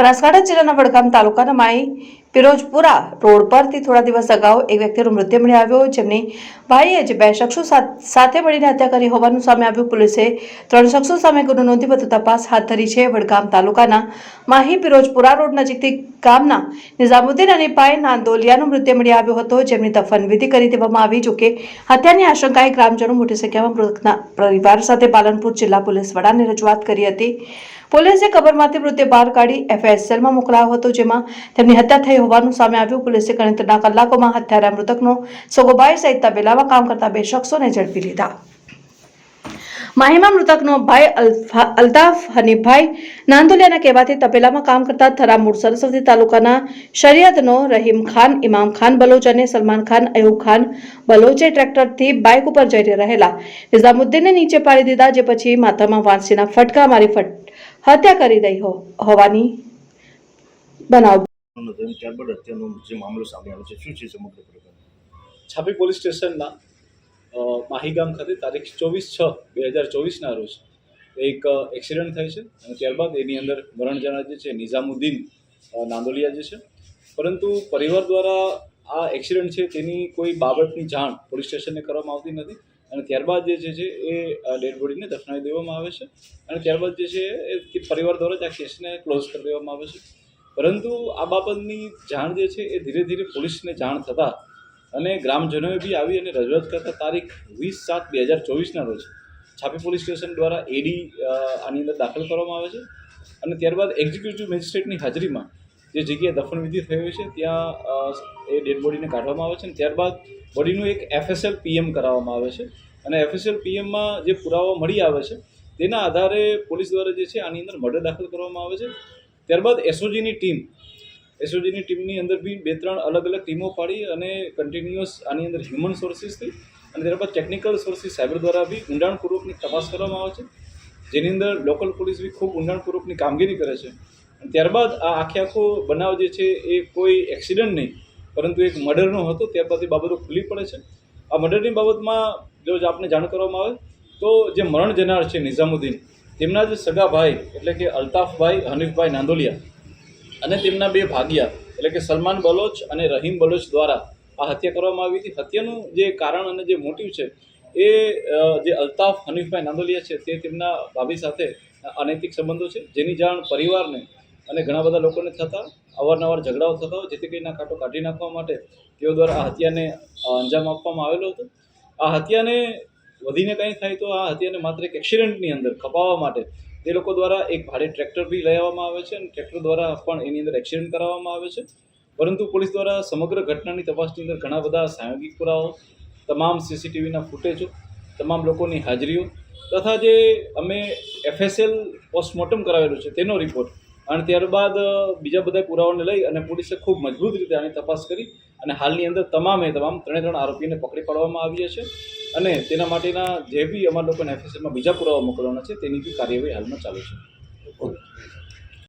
બનાસકાંઠા જિલ્લાના વડગામ તાલુકાના માઈ પિરોજપુરા રોડ પરથી થોડા દિવસ અગાઉ એક વ્યક્તિનું મૃત્યુ મળી આવ્યો. જેમની ભાઈએ જ બે શખ્સો સાથે મળીને હત્યા કરી હોવાનું સામે આવ્યું. પોલીસે ત્રણ શખ્સો સામે ગુનો નોંધી તપાસ હાથ ધરી છે. વડગામ તાલુકાના માહી પિરોજપુરા રોડ નજીકથી ગામના નિઝામુદ્દીન અને પાય નાંદોલિયાનું મૃત્યુ મળી આવ્યો હતો. જેમની દફનવિધિ કરી દેવામાં આવી, જોકે હત્યાની આશંકાએ ગ્રામજનો મોટી સંખ્યામાં મૃતકના પરિવાર સાથે પાલનપુર જિલ્લા પોલીસ વડાને રજૂઆત કરી હતી. પોલીસે કબરમાંથી મૃત્યુ બહાર કાઢી એફએસએલમાં મોકલાયો હતો, જેમાં તેમની હત્યા થઈ હોવાનું સામે આવ્યું. પોલીસે ગણતરીના કલાકોમાં હત્યારા મૃતકનો સોગોબાઈ સહિત તબેલામાં કામ કરતા બે શખ્સોને ઝડપી લીધા. માહીમાં મૃતકનો ભાઈ અલ્તાફ હનીફભાઈ નાંદોલિયાના કહેવાથી તપેલામાં કામ કરતા થરા મૂળ સરસ્વતી તાલુકાના શરિયતનો રહીમ ખાન, ઇમામ ખાન બલોચ અને સલમાન ખાન, અયુબ ખાન બલોચે ટ્રેક્ટરથી બાઇક ઉપર જઈ રહેલા. નિઝામુદ્દીનને નીચે પાડી દીધા, જે પછી માથામાં વાંસીના ફટકા મારી હત્યા કરી દઈ હોવાની બનાવ અને ત્યારબાદ હત્યાનો જે મામલો સામે આવ્યો છે, શું છે સમગ્ર પ્રકરણ? છાપી પોલીસ સ્ટેશનના માહીગામ ખાતે તારીખ ચોવીસ છ બે હજાર ચોવીસના રોજ એક એક્સિડન્ટ થાય છે અને ત્યારબાદ એની અંદર મરણ જણા જે છે, નિઝામુદ્દીન નાંદોલિયા જે છે. પરંતુ પરિવાર દ્વારા આ એક્સિડન્ટ છે તેની કોઈ બાબતની જાણ પોલીસ સ્ટેશનને કરવામાં આવતી નથી અને ત્યારબાદ જે છે એ ડેડ બોડીને દફનાવી દેવામાં આવે છે અને ત્યારબાદ જે છે, એ પરિવાર દ્વારા જ આ કેસને ક્લોઝ કરી દેવામાં આવે છે. પરંતુ આ બાબતની જાણ જે છે એ ધીરે ધીરે પોલીસને જાણ થતાં અને ગ્રામજનોએ બી આવી અને રજૂઆત કરતા તારીખ વીસ સાત બે હજાર ચોવીસના રોજ છાપી પોલીસ સ્ટેશન દ્વારા એડી આની અંદર દાખલ કરવામાં આવે છે. અને ત્યારબાદ એક્ઝિક્યુટિવ મેજિસ્ટ્રેટની હાજરીમાં જે જગ્યાએ દફનવિધિ થઈ હોય છે, ત્યાં એ ડેડ બોડીને કાઢવામાં આવે છે અને ત્યારબાદ બોડીનું એક એફએસએલ પીએમ કરાવવામાં આવે છે. અને એફએસએલ પીએમમાં જે પુરાવા મળી આવે છે, તેના આધારે પોલીસ દ્વારા જે છે આની અંદર મર્ડર દાખલ કરવામાં આવે છે. ત્યારબાદ એસઓજીની ટીમ. એસઓજીની ટીમની અંદર બી બે ત્રણ અલગ અલગ ટીમો પાડી અને કન્ટિન્યુઅસ આની અંદર હ્યુમન સોર્સિસથી અને ત્યારબાદ ટેકનિકલ સોર્સિસ સાયબર દ્વારા બી ઊંડાણપૂર્વકની તપાસ કરવામાં આવે છે. જેની અંદર લોકલ પોલીસ બી ખૂબ ઊંડાણપૂર્વકની કામગીરી કરે છે. ત્યારબાદ આ આખે આખો બનાવ જે છે એ કોઈ એક્સિડન્ટ નહીં, પરંતુ એક મર્ડરનો હતો, ત્યારબાદ એ બાબતો ખુલ્લી પડે છે. આ મર્ડરની બાબતમાં જ આપને જાણ કરવામાં આવે, તો જે મરણ જનાર છે નિઝામુદ્દીન તેમના જે સગા ભાઈ, એટલે કે અલ્તાફભાઈ, હનીફભાઈ નાંદોલિયા, અને તેમના બે ભાગિયા, એટલે કે સલમાન બલોચ અને રહીમ બલોચ દ્વારા આ હત્યા કરવામાં આવી હતી. હત્યાનું જે કારણ અને જે મોટિવ છે, એ જે અલ્તાફ, હનીફભાઈ નાંદોલિયા છે, તે તેમના ભાભી સાથે અનૈતિક સંબંધો છે, જેની જાણ પરિવારને અને ઘણા બધા લોકોને થતાં, અવારનવાર ઝઘડાઓ થતા હોય, જેથી કરીને કાંટો કાઢી નાખવા માટે તેઓ દ્વારા આ હત્યાને અંજામ આપવામાં આવેલો હતો. આ હત્યાને વધીને કંઈ થાય તો આ હતી અને માત્ર એક એક્સિડન્ટની અંદર ખપાવવા માટે. તે લોકો દ્વારા એક ભાડે ટ્રેક્ટર બી લઈ આવવામાં આવે છે અને ટ્રેક્ટર દ્વારા પણ એની અંદર એક્સિડન્ટ કરાવવામાં આવે છે. પરંતુ પોલીસ દ્વારા સમગ્ર ઘટનાની તપાસની અંદર ઘણા બધા સાયોગિક પુરાવો તમામ સીસીટીવીના ફૂટેજો, તમામ લોકોની હાજરીઓ તથા જે અમે એફએસએલ પોસ્ટમોર્ટમ કરાવેલું છે તેનો રિપોર્ટ અને ત્યારબાદ બીજા બધા પુરાવાને લઈ અને પોલીસે ખૂબ મજબૂત રીતે આની તપાસ કરી અને હાલની અંદર તમામે તમામ ત્રણે ત્રણ આરોપીને પકડી પાડવામાં આવ્યા છે અને તેના માટેના જે બી અમારા લોકોને એફએસએલમાં બીજા પુરાવા મોકલવાના છે તેની બી કાર્યવાહી હાલમાં ચાલુ છે.